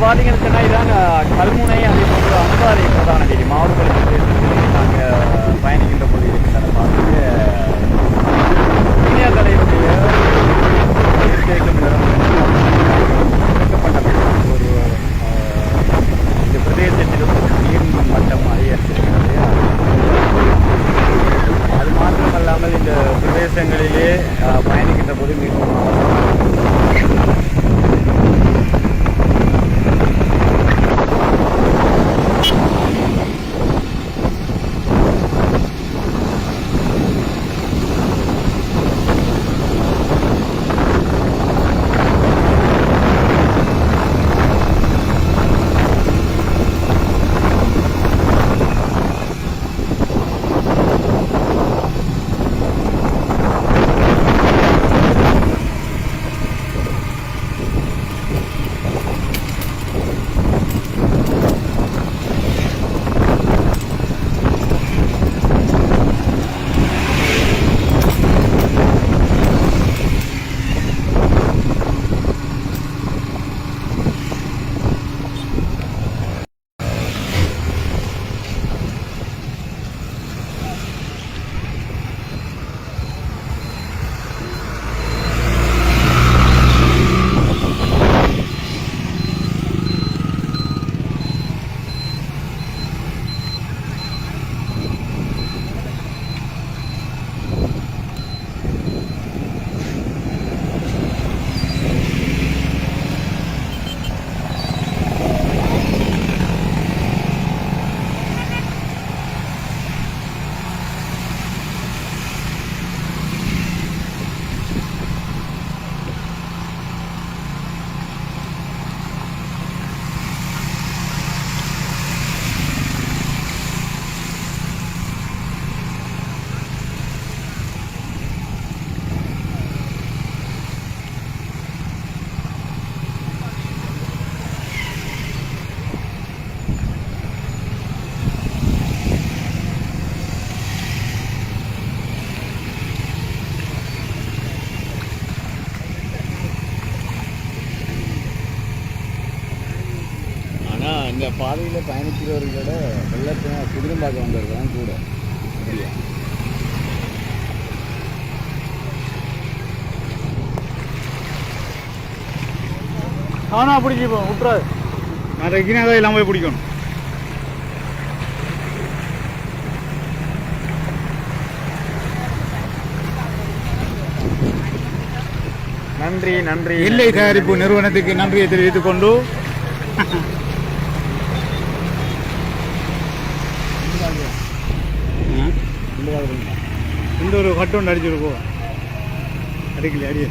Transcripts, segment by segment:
பார்த்தீங்கன்னு சொன்னால் இதாங்க கல்முனை அதே போன்று அம்பாறை பிரதான வீதி மாவட்ட நாங்கள் பயணிக்கின்ற பொழுது இருக்கிறத பார்த்துட்டு இந்தியா தலைவருடைய ஒரு இந்த பிரதேசத்திலும் நீர் மட்டம் அதிகரித்திருக்கிறது இந்த பாதையில் பயணிக்கிறவர்களோட வெள்ளத்தை குதிரம்பாக்கம் வந்தவர்கள் கூட. அப்படியா? அவனா பிடிச்சிப்போம் விட்டுறாது. நான் ரெக்கினாக இல்லாமல் போய் பிடிக்கணும். நன்றி நன்றி. இல்லை தயாரிப்பு நிறுவனத்துக்கு நன்றியை தெரிவித்துக் கொண்டு இந்த ஒரு கட்டு ஒன்று அடிச்சிருக்கோம் அடிக்கல அடியே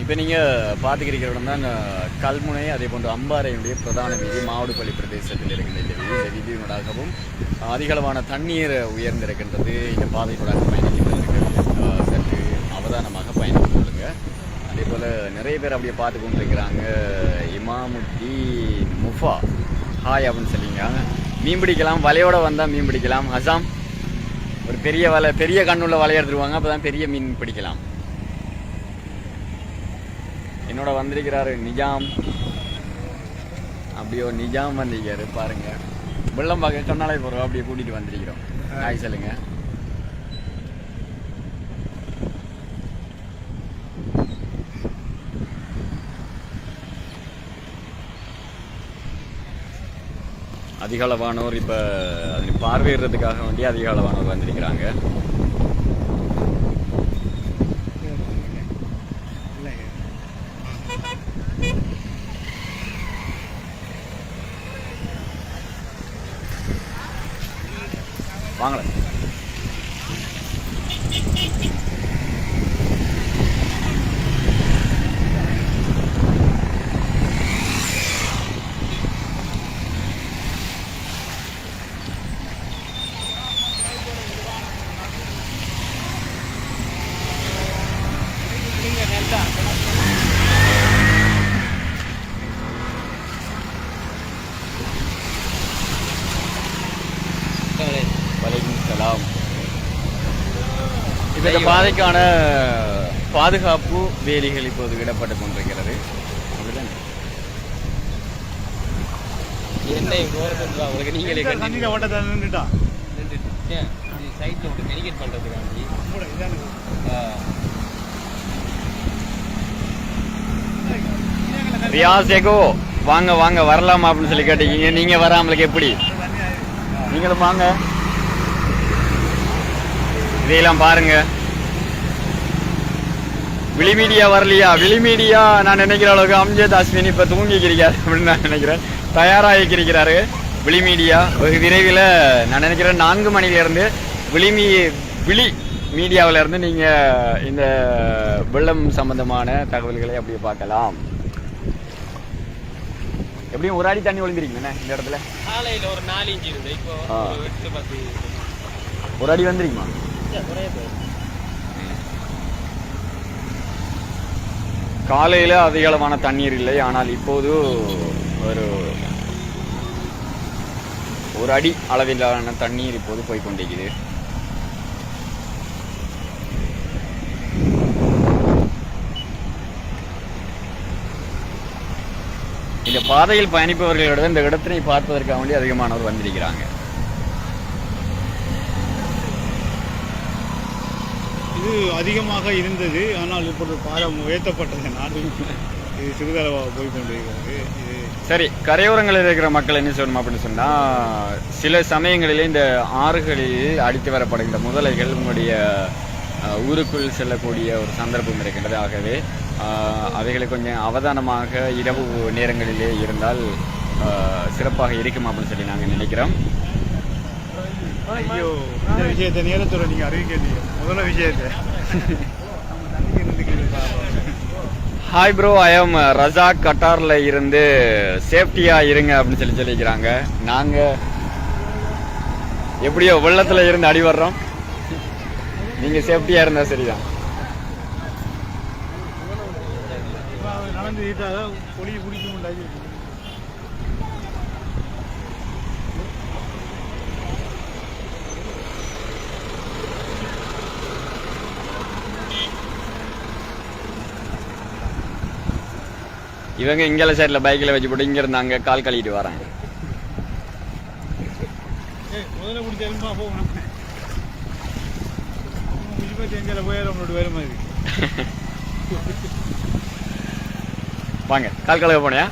இப்போ நீங்கள் பார்த்துக்கிறீங்க இடம் தான் கல்முனை அதே போன்று அம்பாறையுடைய பிரதான வீதி மாவடுப்பள்ளி பிரதேசத்தில் இருக்கின்ற இந்த வீதி. இந்த வீதியினூடாகவும் அதிகளவான தண்ணீர் உயர்ந்திருக்கின்றது. இந்த பாதையினூடாக பயணிக்கின்றவர்கள் சற்று அவதானமாக பயணித்துக் கொள்ளுங்க. அதே போல் நிறைய பேர் அப்படியே பார்த்து கொண்டிருக்கிறாங்க. இமாமுத்தி முஃபா. ஹாய் அப்படின்னு சொல்லிங்க. மீன் பிடிக்கலாம் வலையோட வந்தால் மீன் பிடிக்கலாம். அசாம் ஒரு பெரிய வலை பெரிய கண்ணுள்ள வலை எடுத்துருவாங்க அப்போ தான் பெரிய மீன் பிடிக்கலாம். என்னோட வந்திருக்கிறாரு நிஜாம். அப்படியோ நிஜாம் வந்திருக்காரு பாருங்க. வெள்ளம் பார்க்க சொன்னாலே போகிறோம் அப்படியே கூட்டிட்டு வந்திருக்கிறோம். ஹாய் சொல்லுங்க. அதிக அளவானோர் இப்போ அதனை பார்வையிடுறதுக்காக வேண்டி அதிக அளவானோர் வந்திருக்கிறாங்க வாங்கல வலைக்கும் சலாம் இப்போ இந்த பாதைக்கான பாதுகாப்பு வேலிகள் இப்போது விடப்பட்டு கொண்டிருக்கிறது. என்ன உங்களுக்கு நீங்களே நின்றுட்டா? சைட்டில் விட்டு பண்ணுறதுக்காண்டி எகோ வாங்க வாங்க வரலாமா அப்படின்னு சொல்லி கேட்டீங்க நீங்க வராமலுக்கு எப்படி? நீங்களும் வாங்க. இதையெல்லாம் பாருங்க. விழி மீடியா வரலையா? விழி மீடியா நான் நினைக்கிற அளவுக்கு அம்ஜத் அஸ்வின் இப்ப தூங்கிக்கிறார் அப்படின்னு நான் நினைக்கிறேன். தயாராகிக்கிறாரு விழி மீடியா வெகு விரைவில் நான் நினைக்கிறேன் நான்கு மணில இருந்து விழி மீ விழி மீடியாவில இருந்து நீங்க இந்த வெள்ளம் சம்பந்தமான தகவல்களை அப்படியே பார்க்கலாம். எப்படியும் ஒரு அடி தண்ணி ஒளிந்திருக்கீங்கண்ணே இந்த இடத்துல? காலையில் ஒரு நாலு இன்ச்சு இப்போ ஒரு அடி வந்துருக்குமா? காலையில் அதிக அளவான தண்ணீர் இல்லை. ஆனால் இப்போது ஒரு ஒரு அடி அளவிலான தண்ணீர் இப்போது போய்கொண்டிருக்குது இந்த பாதையில் பயணிப்பவர்களிடம் இந்த இடத்தினை பார்ப்பதற்காக வேண்டி அதிகமானவர் வந்திருக்கிறாங்க. இது அதிகமாக இருந்தது ஆனால் இப்பொழுது பாலம் உயர்த்தப்பட்டதனால் இது சிறிதளவாக போய் கொண்டிருக்கிறது. இது சரி கரையோரங்களில் இருக்கிற மக்கள் என்ன சொல்லணும் அப்படின்னு சொன்னால் சில சமயங்களிலே இந்த ஆறுகளில் அடித்து வரப்படுகின்ற முதலைகள் உங்களுடைய ஊருக்குள் செல்லக்கூடிய ஒரு சந்தர்ப்பம் இருக்கின்றது. ஆகவே அவைகளை கொஞ்சம் அவதானமாக இரவு நேரங்களிலே இருந்தால் சிறப்பாக இருக்கும் அப்படின்னு சொல்லி நாங்கள் நினைக்கிறோம். ஐயோ இந்த விஷயத்தை நேரத்தோட நீங்க அறிவிக்க முதல்ல விஷயத்தை. Hi bro I am Razak கட்டார்ல இருந்து சேஃப்டியா இருங்க அப்படின்னு சொல்லி சொல்லிக்கிறாங்க. நாங்க எப்படியோ வெள்ளத்துல இருந்து அடி வர்றோம். நீங்க சேஃப்டியா இருந்தா சரிதான். நடந்து ஈட்டாதான் பொடி பிடிக்க முடியாது இவங்க இங்கல சைடுல பைக்ல வச்சு போட்டு இங்க இருந்து அங்க கால் கழுவிட்டு வராங்க. வாங்க கால் கழுவ போனியா?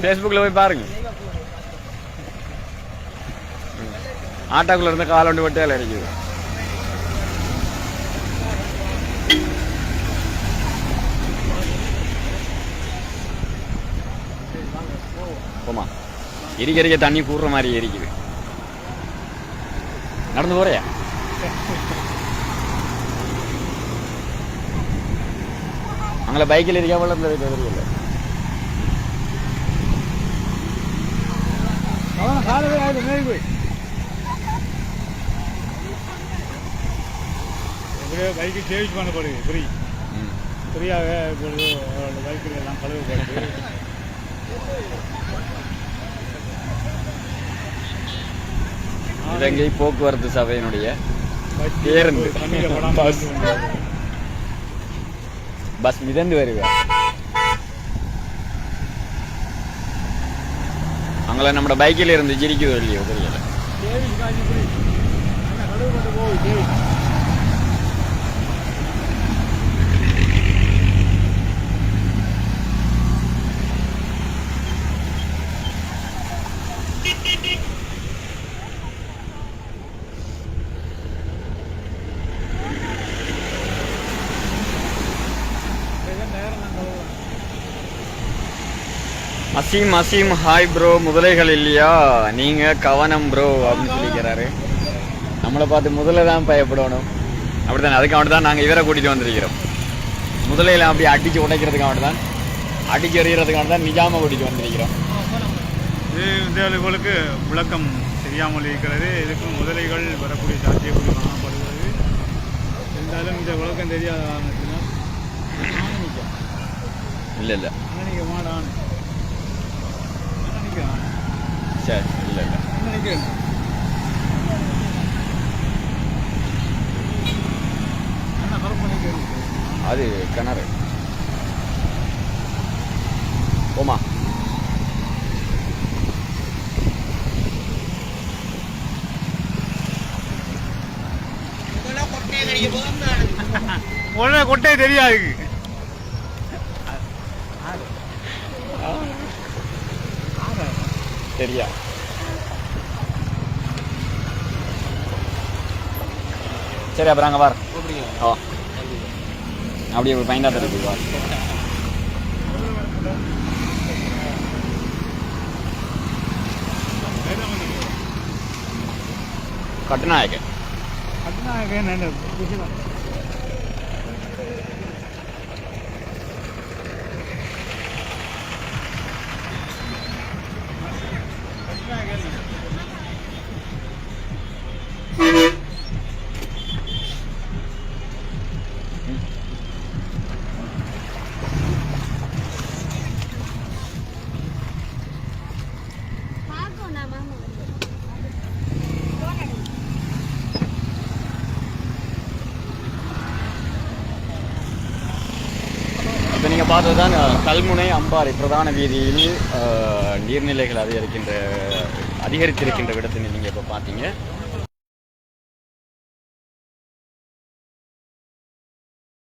ஃபேஸ்புக்கில் போய் பாருங்க. ஆட்டாக்குள்ள இருந்து கால் ஒன்று விட்டு இருக்குது போமா எரிக்க எரிக்க தண்ணி கூடுற மாதிரி எரிக்குது. நடந்து போறியா? அங்கே பைக்கில் இருக்கா வெள்ளத்தில் இருக்க தெரியல. பைக்கு சேவிங் பண்ணப்படுது ஃப்ரீ அவரோட பைக்கில் எல்லாம் கழுவப்படுது இலங்கை போக்குவரத்து சபையினுடைய பேருந்து. பஸ். பஸ் மிதந்து வருவா அங்கே நம்ம பைக்கில் இருந்து ஜிரிக்குது இல்லையோ தெரியல அசீம் அசீம் ஹாய் ப்ரோ முதலைகள் இல்லையா? நீங்க கவனம் ப்ரோ அப்படின்னு சொல்லிக்கிறாரு. நம்மளை பார்த்து முதல்ல தான் பயப்படணும். அப்படித்தானே அதுக்காக தான் நாங்கள் இவரை கூட்டிட்டு வந்திருக்கிறோம். முதலையில அப்படி அடிச்சு உடைக்கிறதுக்காக தான் அடிச்சு எறிகிறதுக்காக தான் நிஜாம கூட்டிட்டு வந்திருக்கிறோம். இது இந்த இவளுக்கு விளக்கம் தெரியாமல் இருக்கிறது. இதுக்கு முதலைகள் வரக்கூடிய சாத்தியக்கூறு காணப்படுகிறது. இருந்தாலும் இந்த விளக்கம் தெரியாத காரணத்தினால் இல்லை இல்லை. அங்கே சரி இல்லை இல்லை அது கிணறு போமா உடனே கொட்டே தெரியாது சரியா சரி அப்புறம் அங்கே வார் ஓ. அப்படியே ஒரு பையன் தான் இருக்கு வார் பார்த்தது தான் கல்முனை அம்பாறை பிரதான வீதியில் நீர்நிலைகள் அதிகரிக்கின்ற அதிகரித்திருக்கின்ற இடத்தில் நீங்கள் இப்போ பார்த்தீங்க.